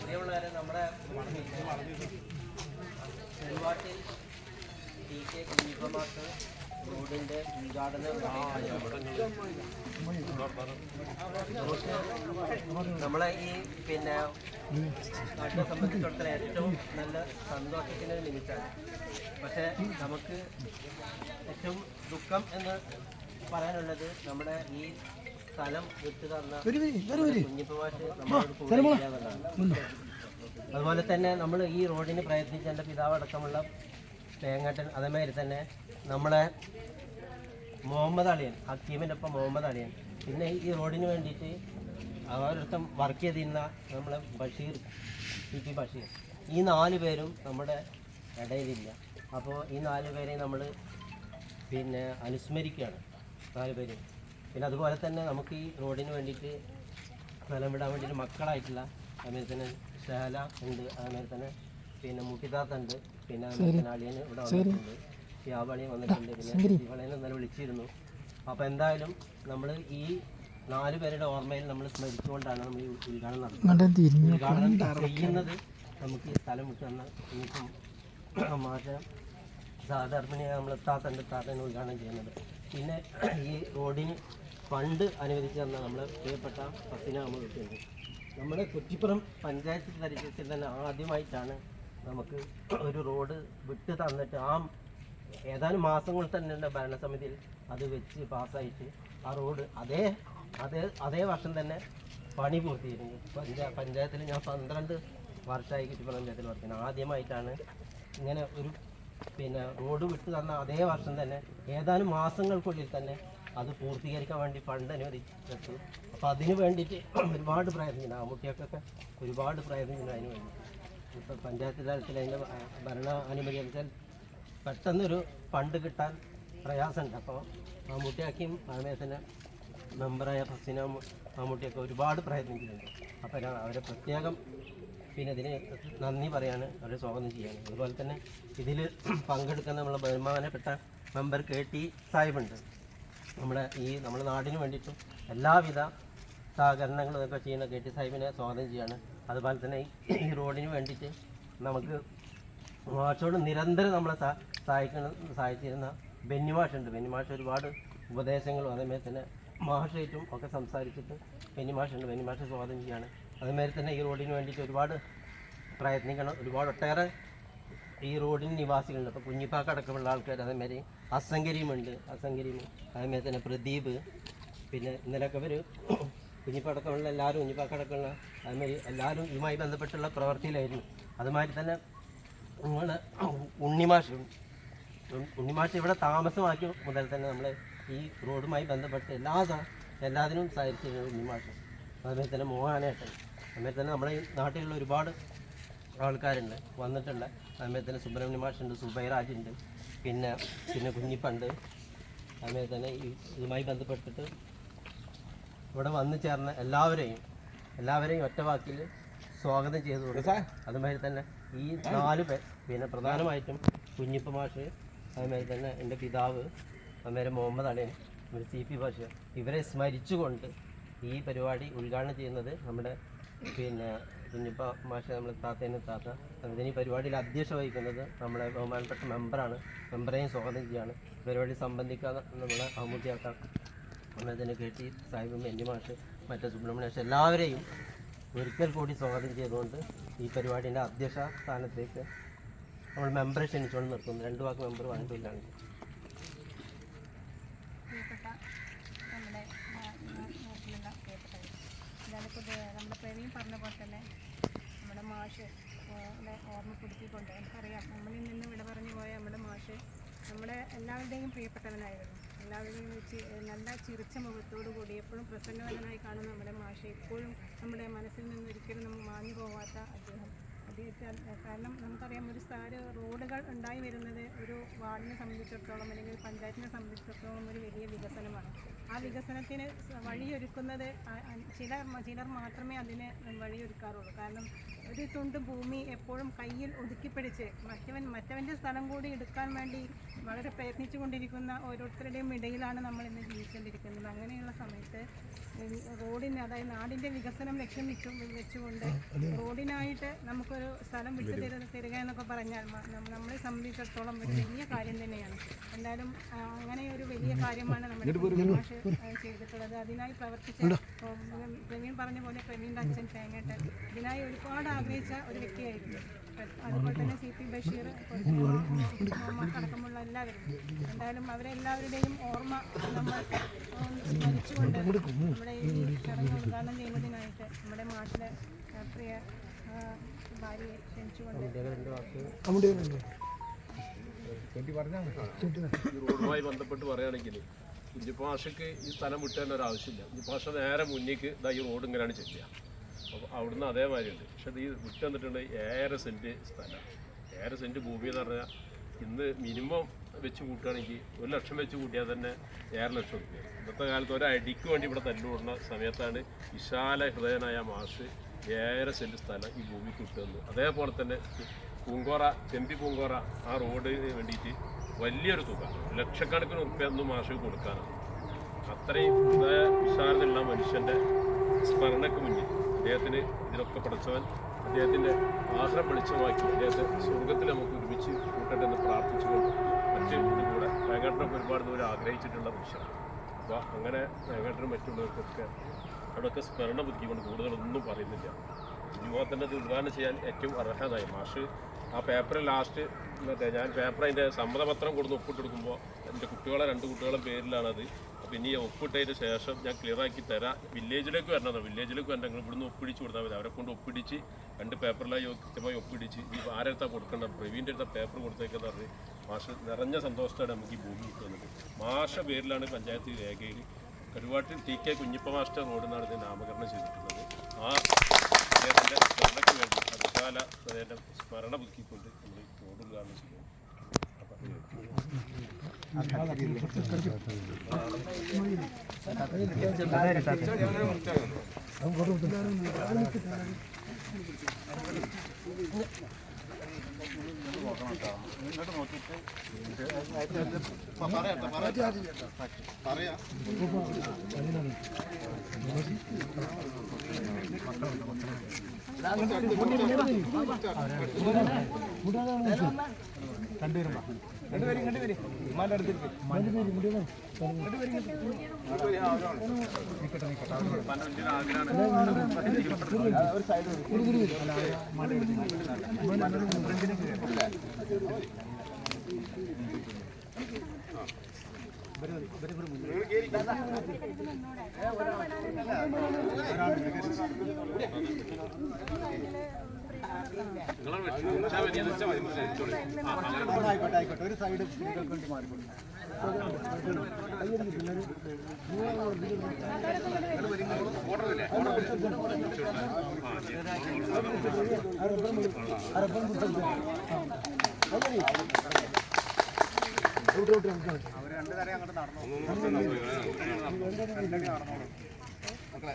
പ്രിയമുള്ളവരെ നമ്മുടെ Cheruvattil T K കുഞ്ഞിപ്പമാർക്ക് റോഡിന്റെ ഉദ്ഘാടനം നമ്മളെ ഈ പിന്നെ നാട്ടിനെ സംബന്ധിച്ചിടത്തോളം ഏറ്റവും നല്ല സന്തോഷത്തിന്റെ ഒരു നിമിത്തമാണ് പക്ഷേ നമുക്ക് ഏറ്റവും ദുഃഖം എന്ന് പറയാനുള്ളത് നമ്മുടെ ഈ സ്ഥലം വിട്ടു തന്ന കുഞ്ഞിപ്പമാഷ് നമ്മളോട്. അതുപോലെ തന്നെ നമ്മൾ ഈ റോഡിന് പ്രയത്നിച്ച എന്റെ പിതാവടക്കമുള്ള തേങ്ങാട്ടൻ അതേമാതിരി തന്നെ നമ്മളെ മുഹമ്മദ് അളിയൻ ഹക്കീമിന്റെ ഒപ്പം മുഹമ്മദ് അളിയൻ. പിന്നെ ഈ റോഡിന് വേണ്ടിയിട്ട് ഓരോരുത്തം വർക്ക് ചെയ്തിരുന്ന നമ്മളെ ബഷീർ പി പി ബഷീർ. ഈ നാല് പേരും നമ്മുടെ ഇടയിലില്ല. അപ്പോൾ ഈ നാല് പേരെ നമ്മൾ പിന്നെ അനുസ്മരിക്കുകയാണ്. നാല് പേര്. പിന്നെ അതുപോലെ തന്നെ നമുക്ക് ഈ റോഡിന് വേണ്ടിയിട്ട് സ്ഥലം വിടാൻ വേണ്ടിയിട്ട് മക്കളായിട്ടുള്ള അതേമാതിരി തന്നെ ശാല ഉണ്ട്. അതേമാതിരി തന്നെ പിന്നെ മുട്ടിതാത്ത ഉണ്ട് പിന്നെ അളിയന് ഇവിടെ വന്നിട്ടുണ്ട്. പിന്നെ ഇവളെന്നെ ഇന്നലെ വിളിച്ചിരുന്നു. അപ്പോൾ എന്തായാലും നമ്മൾ ഈ നാല് പേരുടെ ഓർമ്മയിൽ നമ്മൾ സ്മരിച്ചുകൊണ്ടാണ് നമ്മൾ ഈ ഉദ്ഘാടനം നടത്തുന്നത്. ഉദ്ഘാടനം ചെയ്യുന്നത് നമുക്ക് ഈ സ്ഥലം വിട്ട് തന്ന ഇനിയിപ്പം മാറ്റം സാധാരണയാണ് നമ്മൾ താത്തന്റെ താത്തനെ ഉദ്ഘാടനം ചെയ്യുന്നത്. പിന്നെ ഈ റോഡിന് ഫണ്ട് അനുവദിച്ച് തന്ന നമ്മളെ പ്രിയപ്പെട്ട ഫസിന നമ്മൾ കിട്ടുന്നത് നമ്മുടെ കുറ്റിപ്പുറം പഞ്ചായത്ത് തരിശത്തിൽ തന്നെ ആദ്യമായിട്ടാണ് നമുക്ക് ഒരു റോഡ് വിട്ട് തന്നിട്ട് ആ ഏതാനും മാസങ്ങൾ തന്നെ ഭരണസമിതിയിൽ അത് വെച്ച് പാസ്സായിട്ട് ആ റോഡ് അതേ അതേ അതേ വർഷം തന്നെ പണി പൂർത്തിയിരുന്നു പഞ്ചാ പഞ്ചായത്തിൽ ഞാൻ പന്ത്രണ്ട് വർഷമായി കുറ്റിപ്പുറം പഞ്ചായത്തിൽ വർക്ക് ചെയ്യുന്നത് ആദ്യമായിട്ടാണ് ഇങ്ങനെ ഒരു പിന്നെ റോഡ് വിട്ട് തന്ന അതേ വർഷം തന്നെ ഏതാനും മാസങ്ങൾക്കുള്ളിൽ തന്നെ അത് പൂർത്തീകരിക്കാൻ വേണ്ടി ഫണ്ട് അനുവദിച്ചു അപ്പോൾ അതിന് വേണ്ടിയിട്ട് ഒരുപാട് പ്രയത്നിക്കണം ആമുട്ടിയൊക്കെ ഒരുപാട് പ്രയത്നിക്കണം അതിന് വേണ്ടി ഇപ്പോൾ പഞ്ചായത്ത് തലത്തിൽ അതിന്റെ ഭരണ അനുമതി വെച്ചാൽ പെട്ടെന്നൊരു ഫണ്ട് കിട്ടാൻ പ്രയാസമുണ്ട്. അപ്പോൾ മമ്മൂട്ടിയാക്കിയും തന്നെ മെമ്പറായ ഫസിന മമ്മൂട്ടിയൊക്കെ ഒരുപാട് പ്രയത്നിക്കുന്നുണ്ട് അപ്പോൾ അവരെ പ്രത്യേകം പിന്നെ ഇതിന് നന്ദി പറയാണ് അവരെ സ്വാഗതം ചെയ്യാണ്. അതുപോലെ തന്നെ ഇതിൽ പങ്കെടുക്കുന്ന നമ്മളെ ബഹുമാനപ്പെട്ട മെമ്പർ കെ ടി സാഹിബുണ്ട്. നമ്മുടെ ഈ നമ്മുടെ നാടിന് വേണ്ടിയിട്ടും എല്ലാവിധ സഹകരണങ്ങളും ഒക്കെ ചെയ്യുന്ന കെ ടി സാഹിബിനെ സ്വാഗതം ചെയ്യാണ്. അതുപോലെ തന്നെ ഈ- റോഡിന് വേണ്ടിയിട്ട് നമുക്ക് വാഷോട് നിരന്തരം നമ്മളെ സഹ- സഹായിക്കുന്ന സഹായിച്ചിരുന്ന ബെന്നിമാഷുണ്ട് ബെന്നിമാഷ് ഒരുപാട് ഉപദേശങ്ങളും അതേമാതിരി തന്നെ മാഷായിട്ടും ഒക്കെ സംസാരിച്ചിട്ട് ബെന്നിമാഷുണ്ട് ബെന്നിമാഷെ സ്വാഗതം ചെയ്യാണ് അതേമാതിരി തന്നെ ഈ റോഡിന് വേണ്ടിയിട്ട് ഒരുപാട് പ്രയത്നിക്കണം. ഒരുപാട് ഒട്ടേറെ ഈ റോഡിന് നിവാസികളുണ്ട്. അപ്പോൾ കുഞ്ഞിപ്പാക്ക അടക്കമുള്ള ആൾക്കാർ അതേമാതിരി അസങ്കരിയുമുണ്ട് അസങ്കരിയും അതേമാതിരി തന്നെ പ്രദീപ് പിന്നെ ഇന്നലെയൊക്കെ ഇവർ കുഞ്ഞിപ്പടക്കമുള്ള എല്ലാവരും കുഞ്ഞിപ്പടക്കമുള്ള അതുമാതിരി എല്ലാവരും ഇതുമായി ബന്ധപ്പെട്ടുള്ള പ്രവൃത്തിയിലായിരുന്നു അതുമാതിരി തന്നെ നിങ്ങൾ ഉണ്ണിമാഷ് ഉണ്ണിമാഷ് ഇവിടെ താമസമാക്കി മുതൽ തന്നെ നമ്മൾ ഈ റോഡുമായി ബന്ധപ്പെട്ട് എല്ലാ എല്ലാത്തിനും സഹകരിച്ചിരുന്നു ഉണ്ണിമാഷ്. അതുപോലെ തന്നെ മോഹനായിട്ട് അതുപോലെ തന്നെ നമ്മുടെ നാട്ടിലുള്ള ഒരുപാട് ആൾക്കാരുണ്ട് വന്നിട്ടുണ്ട്. അതുപോലെ തന്നെ സുബ്രഹ്മണ്യ മാഷുണ്ട് സുബൈറാജുണ്ട്. പിന്നെ പിന്നെ കുഞ്ഞിപ്പണ്ട് അതുപോലെ തന്നെ ഇതുമായി ബന്ധപ്പെട്ടിട്ട് ഇവിടെ വന്നു ചേർന്ന എല്ലാവരെയും എല്ലാവരെയും ഒറ്റ വാക്കിൽ സ്വാഗതം ചെയ്തു കൊടുക്കുക അതുമാതിരി തന്നെ ഈ നാല് പേർ പിന്നെ പ്രധാനമായിട്ടും കുഞ്ഞിപ്പ മാഷ് അതുമാതിരി തന്നെ എന്റെ പിതാവ് അതുമാതിരി മുഹമ്മദ് അളിയൻ ഒരു സി പി ഭാഷ ഇവരെ സ്മരിച്ചുകൊണ്ട് ഈ പരിപാടി ഉദ്ഘാടനം ചെയ്യുന്നത് നമ്മുടെ പിന്നെ കുഞ്ഞിപ്പ മാഷ നമ്മുടെ താത്തേനെ താത്ത അതിന് ഈ പരിപാടിയിൽ അധ്യക്ഷ വഹിക്കുന്നത് നമ്മുടെ ബഹുമാനപ്പെട്ട മെമ്പറാണ് മെമ്പറേയും സ്വാഗതം ചെയ്യുകയാണ്. പരിപാടി സംബന്ധിക്കാതെ നമ്മളെ അഹമ്മദിയാക്കാം നമ്മളതിനെ കേട്ടി സാഹിബും എന്റെ മാഷ് മറ്റേ സുബ്രഹ്മണ്യാഷ് എല്ലാവരെയും ഒരിക്കൽ കൂടി സ്വാഗതം ചെയ്തുകൊണ്ട് ഈ പരിപാടിന്റെ അധ്യക്ഷ സ്ഥാനത്തേക്ക് നമ്മൾ മെമ്പറെ ക്ഷണിച്ചുകൊണ്ട് നിർത്തുന്നു. രണ്ട് വാക്ക് മെമ്പർ പോലെ തന്നെ നമ്മുടെ ഓർമ്മപ്പെടുത്തിക്കൊണ്ട് നമുക്കറിയാം നമ്മളിൽ നിന്ന് വിട പറഞ്ഞു പോയ നമ്മുടെ മാഷ് നമ്മുടെ എല്ലാവരുടെയും പ്രിയപ്പെട്ടവനായിരുന്നു. എല്ലാവരുടെയും വെച്ച് നല്ല ചിരിച്ച മുഖത്തോടു കൂടി എപ്പോഴും പ്രസന്നവനായി കാണുന്ന നമ്മുടെ മാഷ എപ്പോഴും നമ്മുടെ മനസ്സിൽ നിന്ന് ഒരിക്കലും നമ്മൾ മാഞ്ഞു പോവാത്ത അദ്ദേഹം. അദ്ദേഹത്തെ കാരണം നമുക്കറിയാം ഒരു സ്ഥാന റോഡുകൾ ഉണ്ടായി വരുന്നത് ഒരു വാർഡിനെ സംബന്ധിച്ചിടത്തോളം അല്ലെങ്കിൽ പഞ്ചായത്തിനെ സംബന്ധിച്ചിടത്തോളം ഒരു വലിയ വികസനമാണ്. ആ വികസനത്തിന് വഴിയൊരുക്കുന്നത് മ- ചിലർ മാത്രമേ അതിന് വഴിയൊരുക്കാറുള്ളൂ. കാരണം ഒരു തുണ്ട് ഭൂമി എപ്പോഴും കയ്യിൽ ഒതുക്കിപ്പിടിച്ച്. മറ്റവൻ മറ്റവന്റെ സ്ഥലം കൂടി എടുക്കാൻ വേണ്ടി വളരെ പ്രയത്നിച്ചു കൊണ്ടിരിക്കുന്ന ഓരോരുത്തരുടെയും ഇടയിലാണ് നമ്മൾ ഇന്ന് ജീവിച്ചുകൊണ്ടിരിക്കുന്നത്. അങ്ങനെയുള്ള സമയത്ത് റോഡിന് അതായത് നാടിന്റെ വികസനം ലക്ഷ്യം വെച്ചു വെച്ചുകൊണ്ട് റോഡിനായിട്ട് നമുക്കൊരു സ്ഥലം വിട്ടു തരു തരിക എന്നൊക്കെ പറഞ്ഞാൽ നമ്മളെ സംബന്ധിച്ചിടത്തോളം ഒരു വലിയ കാര്യം തന്നെയാണ്. എന്തായാലും അങ്ങനെ ഒരു വലിയ കാര്യമാണ് നമ്മുടെ മാഷ് ചെയ്തിട്ടുള്ളത്. അതിനായി പ്രവർത്തിച്ച പ്രവീൺ പറഞ്ഞ പോലെ പ്രവീണിന്റെ അച്ഛൻ തേങ്ങട്ട്. ഇതിനായി ഒരുപാട് ആഗ്രഹിച്ച ഒരു വ്യക്തിയായിരുന്നു. അതുപോലെ തന്നെ സി പി ബഷീർ അടക്കമുള്ള എല്ലാവരും. എന്തായാലും അവരെല്ലാവരുടെയും ഓർമ്മ നമ്മൾ സ്മരിച്ചുകൊണ്ട് നമ്മുടെ ഈ ചടങ്ങ് ഉദ്ഘാടനം ചെയ്യുന്നതിനായിട്ട് നമ്മുടെ ആ, പ്രിയ ഭാര്യയെ ക്ഷണിച്ചുകൊണ്ട് റോഡുമായി ബന്ധപ്പെട്ട് പറയുകയാണെങ്കിൽ കുഞ്ഞിപ്പാഷയ്ക്ക് ഈ സ്ഥലം വിട്ടേണ്ട ഒരു ആവശ്യമില്ല. കുഞ്ഞിപ്പാഷ നേരെ മുന്നേക്ക് ഇതാ ഈ റോഡ് ഇങ്ങനെയാണ് ചെല്ലുക. അപ്പോൾ അവിടുന്ന് അതേമാതിരി ഉണ്ട്. പക്ഷെ ഇത് ഈ വിട്ട് വന്നിട്ടുണ്ട് ഏഴര സെന്റ് സ്ഥലം. ഏഴര സെന്റ് ഭൂമി എന്ന് പറഞ്ഞാൽ ഇന്ന് മിനിമം വെച്ച് കൂട്ടുകയാണെങ്കിൽ ഒരു ലക്ഷം വെച്ച് കൂട്ടിയാൽ തന്നെ ഏഴര ലക്ഷം റുപ്യ ഇന്നത്തെ കാലത്ത് ഒരു അടിക്ക് വേണ്ടി ഇവിടെ തല്ലുകൂടുന്ന സമയത്താണ് വിശാല ഹൃദയനായ മാഷ് ഏഴര സെന്റ് സ്ഥലം ഈ ഭൂമി കിട്ടുന്നത് അതേപോലെ തന്നെ പൂങ്കോറ ചെമ്പി പൂങ്കോറ ആ റോഡിന് വേണ്ടിയിട്ട് വലിയൊരു തുക ലക്ഷക്കണക്കിന് ഉറുപ്പ്യ ഒന്നും മാഷ് കൊടുക്കാനാണ്. അത്രയും ഹൃദയ വിശാലതയുള്ള മനുഷ്യന്റെ സ്മരണയ്ക്ക് മുന്നിൽ. അദ്ദേഹത്തിന് ഇതിനൊക്കെ പഠിച്ചവൻ അദ്ദേഹത്തിന്റെ ആശ്രം വെളിച്ചമാക്കി അദ്ദേഹത്തെ സ്വർഗത്തിൽ നമുക്ക് ഒരുമിച്ച് കൂട്ടട്ടെ എന്ന് പ്രാർത്ഥിച്ചുകൊണ്ട് മറ്റു കൂടെ വേങ്ങാട്ടിനൊക്കെ ഒരുപാട് ദൂരം ആഗ്രഹിച്ചിട്ടുള്ള മനുഷ്യരാണ്. അപ്പോൾ അങ്ങനെ വേങ്ങാട്ടിനും മറ്റുള്ളവർക്കൊക്കെ അവിടെയൊക്കെ സ്മരണ പുതുക്കിക്കൊണ്ട് കൂടുതലൊന്നും പറയുന്നില്ല. യുവാത്തിന്റെ അത് ഉദ്ഘാടനം ചെയ്യാൻ ഏറ്റവും അർഹതായി മാഷ് ആ പേപ്പറിൽ ലാസ്റ്റ് മറ്റേ ഞാൻ പേപ്പർ അതിന്റെ സമ്മതപത്രം കൊടുത്ത് ഒപ്പിട്ട് കൊടുക്കുമ്പോൾ എന്റെ കുട്ടികളെ രണ്ട് കുട്ടികളുടെ പേരിലാണത്. അപ്പോൾ ഇനി ഒപ്പിട്ടതിന് ശേഷം ഞാൻ ക്ലിയർ ആക്കി തരാം. വില്ലേജിലേക്ക് വരണതാണ് വില്ലേജിലേക്ക് വരണം നിങ്ങൾ ഇവിടുന്ന് ഒപ്പിടിച്ച് കൊടുത്താൽ മതി. അവരെ കൊണ്ട് ഒപ്പിടിച്ച് രണ്ട് പേപ്പറിലായി കൃത്യമായി ഒപ്പിടിച്ച് ഈ ആരെടുത്താൽ കൊടുക്കേണ്ട? പ്രവീന്റെ അടുത്ത പേപ്പർ കൊടുത്തേക്കെന്ന് പറഞ്ഞ് മാഷ നിറഞ്ഞ സന്തോഷത്തോടെ നമുക്ക് ഈ ഭൂമി കിട്ടുന്നത് മാഷ പേരിലാണ് പഞ്ചായത്ത് രേഖയിൽ Karuvattil T K Kunhippa master road എന്നാണ് നാമകരണം ചെയ്തിട്ടുള്ളത്. ആ അദ്ദേഹത്തിന്റെ സ്മരണയ്ക്ക് വേണ്ടി അതുകാല അദ്ദേഹത്തിന്റെ സ്മരണ പുതുക്കിക്കൊണ്ട് നമ്മൾ റോഡ് ഉദ്ഘാടനം കണ്ടുവരുമ്പോ ഒരാൾ ആയിക്കോട്ടെ ആയിക്കോട്ടെ ഒരു സൈഡ് കൊണ്ട് മാറിക്കോട്ടെ അവർ രണ്ടു തരം അങ്ങോട്ട് നടന്നു മക്കളെ